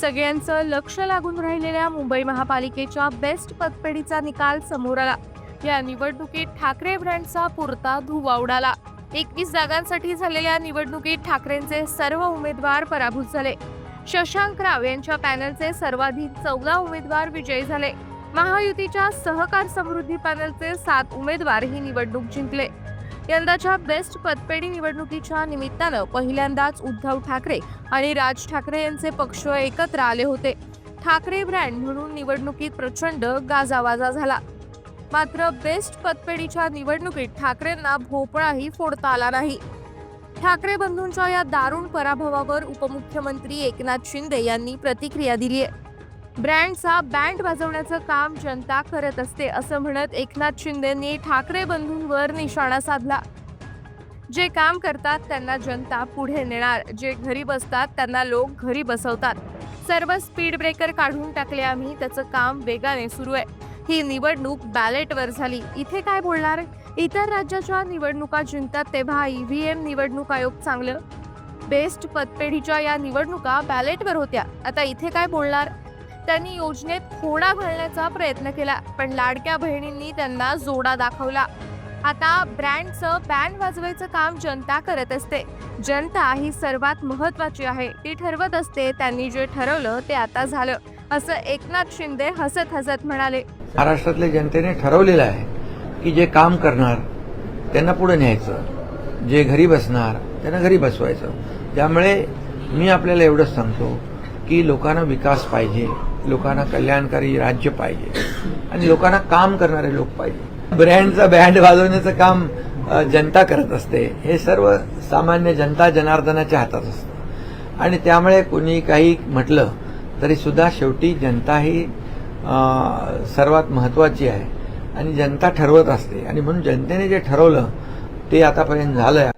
सगळ्यांचं लक्ष लागून राहिलेल्या मुंबई महापालिकेच्या बेस्ट पतपेढीचा निकाल समोर आला. या निवडणुकीत ठाकरे ब्रँडचा पुरता धुवा उडाला. एकवीस जागांसाठी झालेल्या निवडणुकीत ठाकरेंचे सर्व उमेदवार पराभूत झाले. शशांक राव यांच्या पॅनलचे सर्वाधिक चौदा उमेदवार विजयी झाले. महायुतीच्या सहकार समृद्धी पॅनलचे सात उमेदवार ही निवडणूक जिंकले. यंदाच्या बेस्ट पतपेढी निवडणुकीच्या निमित्तानं पहिल्यांदाच उद्धव ठाकरे आणि राज ठाकरे यांचे पक्ष एकत्र आले होते. ठाकरे ब्रँड म्हणून निवडणुकीत प्रचंड गाजावाजा झाला. मात्र बेस्ट पतपेढीच्या निवडणुकीत ठाकरेंना भोपळाही फोडता आला नाही. ठाकरे बंधूंच्या या दारुण पराभवावर उपमुख्यमंत्री एकनाथ शिंदे यांनी प्रतिक्रिया दिली आहे ब्रँडचा बँड वाजवण्याचं काम जनता करत असते असं म्हणत एकनाथ शिंदेंनी ठाकरे बंधूंवर निशाणा साधला. जे काम करतात त्यांना जनता पुढे नेणार. जे घरी बसतात त्यांना लोक घरी बसवतात. सर्व स्पीड ब्रेकर काढून टाकले आम्ही त्याचं काम वेगाने सुरू आहे. ही निवडणूक बॅलेटवर झाली. इथे काय बोलणार? इतर राज्याच्या निवडणुका जिंकतात तेव्हा ईव्हीएम निवडणूक आयोग चांगलं? बेस्ट पतपेढीच्या या निवडणुका बॅलेटवर होत्या. आता इथे काय बोलणार? त्यांनी योजनेत खोडा घालण्याचा प्रयत्न केला पण लाडक्या बहिणींनी त्यांना जोडा दाखवला. आता ब्रँडचं बँड वाजवायचं काम जनता करत असते. जनता ही सर्वात महत्वाची आहे ती ठरवत असते त्यांनी जे ठरवलं ते आता झालं असं एकनाथ शिंदे हसत हसत म्हणाले. महाराष्ट्रातल्या जनतेने ठरवलेलं आहे की जे काम करणार त्यांना पुढे न्यायचं. जे घरी बसणार त्यांना घरी बसवायचं. त्यामुळे मी आपल्याला एवढंच सांगतो की लोकांना विकास पाहिजे. लोकांना कल्याणकारी राज्य पाहिजे. आणि लोकांना काम करणारे लोक पाहिजे. ब्रँडचा बँड वाजवण्याचं काम जनता करत असते. हे सर्व सामान्य जनता जनार्दनाच्या हातात असतं. आणि त्यामुळे कोणी काही म्हटलं तरी सुद्धा शेवटी जनता ही सर्वात महत्वाची आहे. आणि जनता ठरवत असते. आणि म्हणून जनतेने जे ठरवलं ते आतापर्यंत झालं